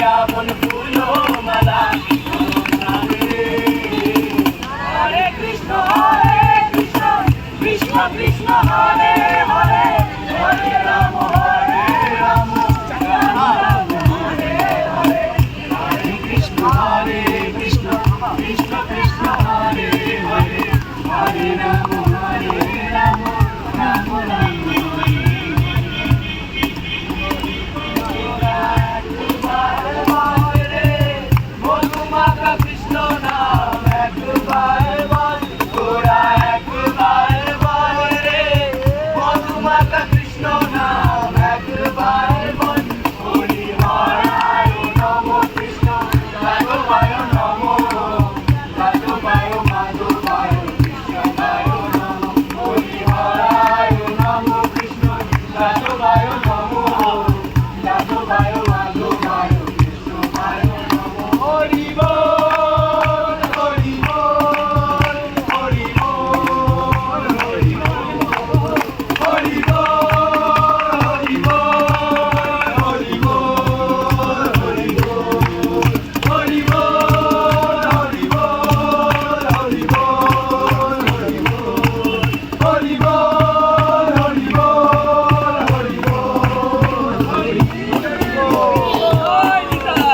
শ্যামল ফুলো মালা? হরে কৃষ্ণ হরে কৃষ্ণ কৃষ্ণ কৃষ্ণ, হরে হরে হরে রাম হরে রাম হরে কৃষ্ণ হরে কৃষ্ণ কৃষ্ণ কৃষ্ণ, হরে হরে হরে রাম